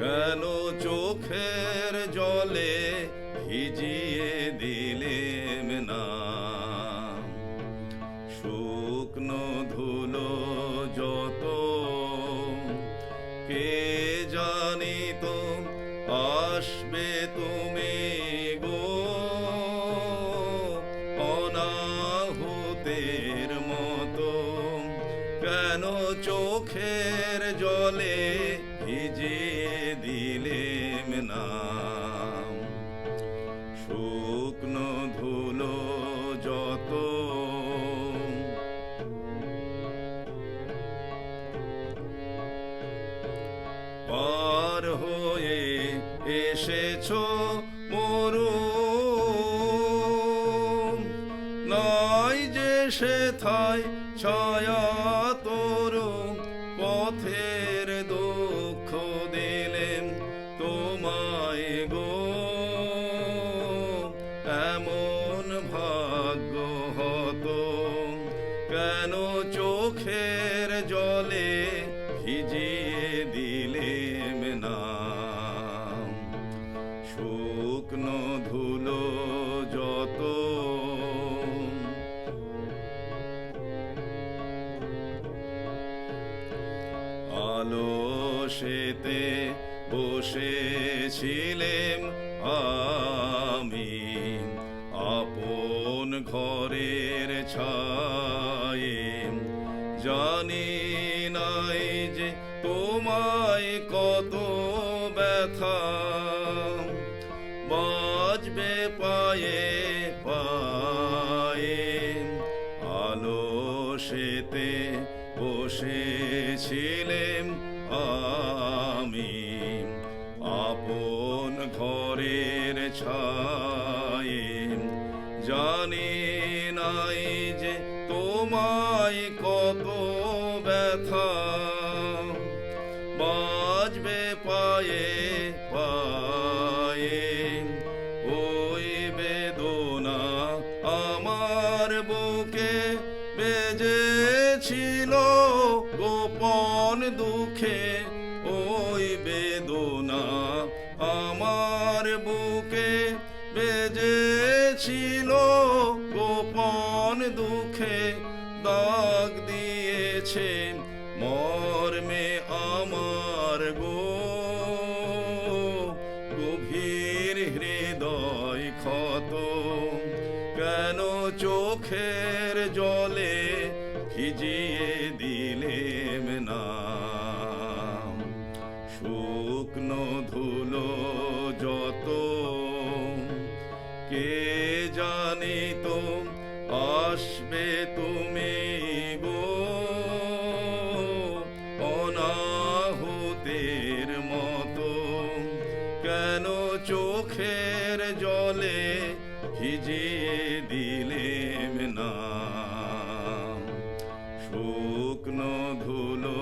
কেন চোখের জলে, ভিজিয়ে দিলেম না। শুকনো ধুলো যত, কে জানি তো আসবে তুমি গো? অনাহুতের মতো, কেন চোখের জলে হয়ে এসেছ মরু নয় যে সে থাই ছায়া তরু পথের দুঃখ দিলেন তোমায় গো। এমন ভাগ্য হতো। কেন চোখের জলে শুকনো ধুলো যত। আলো সেতে বসেছিলেম আমি, আপন ঘরের ছায়ে। জানি নাই যে তোমায় কত ব্যথা। বাজবে পায়ে পায়ে। আলো সেতে বসেছিলেম আমি। আপন ঘরের ছায়ে। জানি নাই যে তোমায় কত ব্যথা। বাজবে পায়ে বেজেছিল গোপন দুঃখে, ওই বেদনা আমার বুকে বেজেছিল। গোপন দুঃখে দাগ দিয়েছে মর্মে আমার গো। গভীর হৃদয় ক্ষত, কেন চোখের জলে ভিজিয়ে দিলেম না। শুকনো ধুলো যত, কে জানি তো আসবে তুমি গো? অনাহুতের মতো কেন চোখের জলে ভিজিয়ে দি শুকনো ধুলো